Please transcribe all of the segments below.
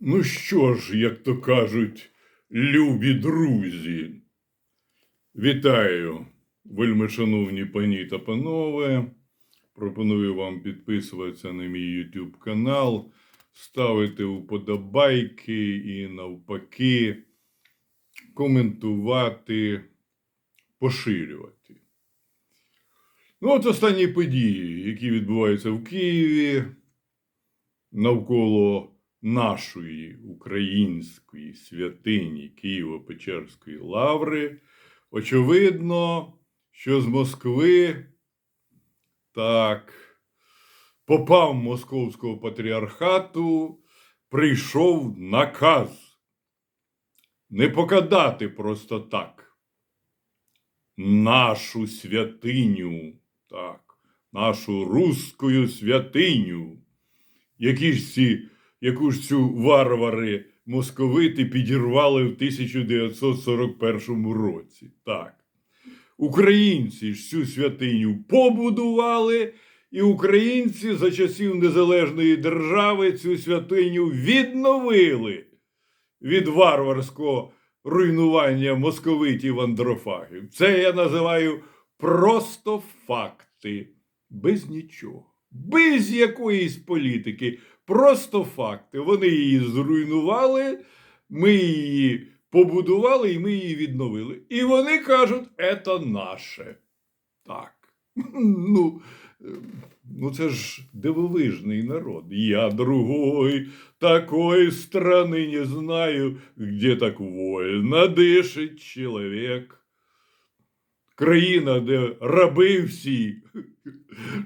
Ну що ж, як то кажуть, любі друзі, вітаю, вельми шановні пані та панове. Пропоную вам підписуватися на мій YouTube канал, ставити уподобайки і навпаки, коментувати, поширювати. Ну, от останні події, які відбуваються в Києві навколо нашої української святині Києво-Печерської лаври, очевидно, що з Москви так попав Московського патріархату, прийшов наказ не покидати просто так нашу святиню, так, нашу руську святиню, які ж ці, яку ж цю варвари московити підірвали в 1941 році. Так. Українці ж цю святиню побудували, і українці за часів незалежної держави цю святиню відновили від варварського руйнування московитів андрофагів. Це я називаю просто факти, без нічого, без якоїсь політики. Просто факти. Вони її зруйнували, ми її побудували і ми її відновили. І вони кажуть, це наше. Так. Ну, ну це ж дивовижний народ. Я другой такой страны не знаю, где так вольно дишить чоловік. Країна, де раби всі,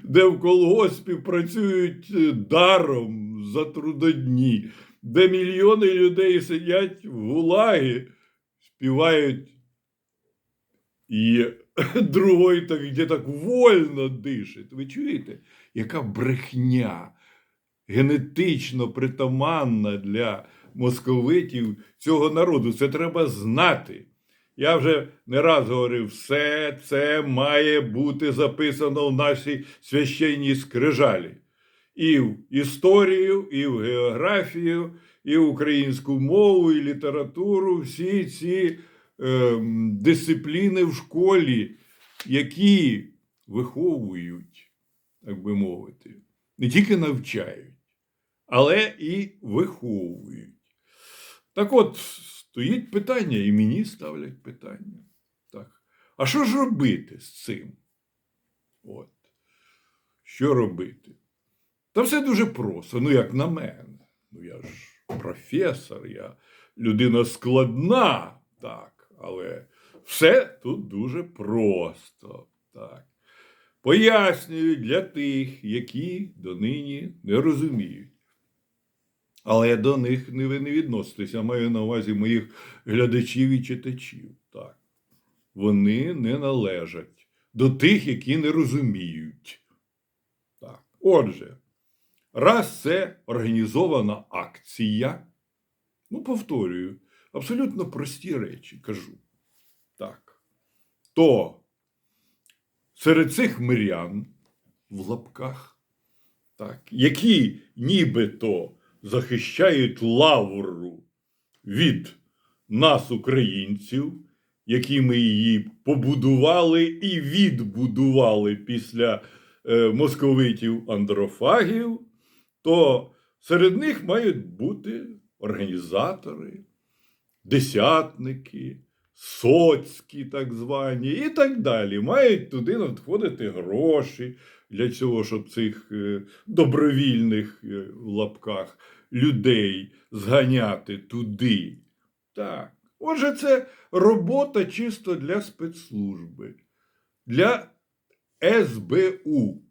де в колгоспі працюють е, даром за трудодні, де мільйони людей сидять в гулагі, співають і другой так где так вольно дишить. Ви чуєте, яка брехня генетично притаманна для московитів цього народу? Це треба знати. Я вже не раз говорив, все це має бути записано в нашій священній скрижалі. І в історію, і в географію, і в українську мову, і літературу, всі ці е, дисципліни в школі, які виховують, так би мовити, не тільки навчають, але і виховують. Так от, стоїть питання, і мені ставлять питання. Так. А що ж робити з цим? От. Що робити? Та все дуже просто, ну як на мене. Ну я ж професор, я людина складна, так, але все тут дуже просто. Так. Пояснюю для тих, які донині не розуміють. Але я до них не ви не відноситеся, маю на увазі моїх глядачів і читачів. Так. Вони не належать до тих, які не розуміють. Так. Отже, раз це організована акція, ну, повторюю, абсолютно прості речі кажу. Так. То серед цих мирян в лапках, так, які нібито захищають лавру від нас, українців, які ми її побудували і відбудували після е, московитів андрофагів, то серед них мають бути організатори, десятники, соцькі, так звані, і так далі. Мають туди надходити гроші для цього, щоб цих е, добровільних е, в лапках людей зганяти туди. Так. Отже, це робота чисто для спецслужби, для СБУ.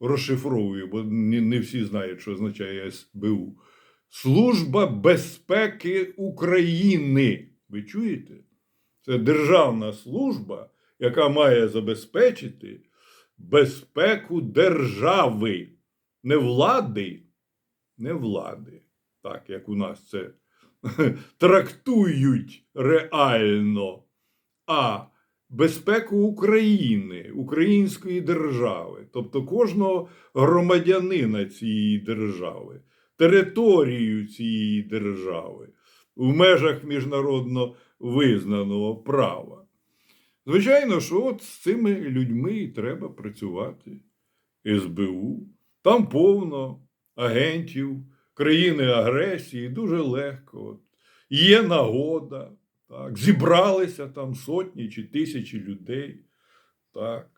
Розшифровую, бо не, не всі знають, що означає СБУ. Служба безпеки України. Ви чуєте? Це державна служба, яка має забезпечити безпеку держави, не влади, не влади, так як у нас це трактують реально, а безпеку України, української держави, тобто кожного громадянина цієї держави. територію цієї держави в межах міжнародно визнаного права. Звичайно, що от з цими людьми і треба працювати. СБУ. Там повно агентів країни агресії, дуже легко. От. Є нагода. Так. Зібралися там сотні чи тисячі людей. Так.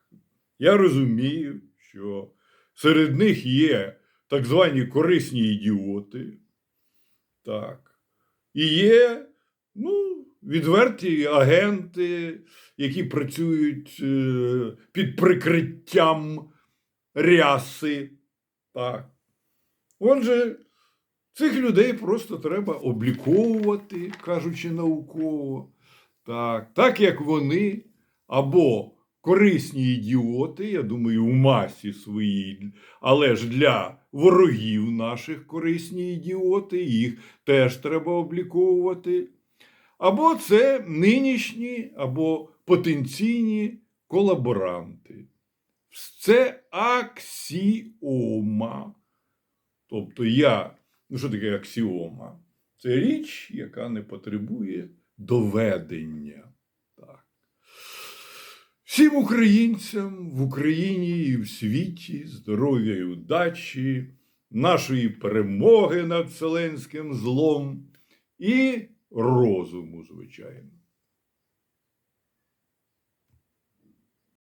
Я розумію, що серед них є так звані корисні ідіоти. Так. І є ну, відверті агенти, які працюють е, під прикриттям ряси. Так. Отже, цих людей просто треба обліковувати, кажучи науково. Так, так як вони або корисні ідіоти, я думаю, у масі своїй, але ж для ворогів наших корисні ідіоти, їх теж треба обліковувати. Або це нинішні, або потенційні колаборанти. Це аксіома. Тобто я, ну що таке аксіома? Це річ, яка не потребує доведення. Так. Всім українцям в Україні і в світі здоров'я і удачі, нашої перемоги над вселенським злом і розуму, звичайно.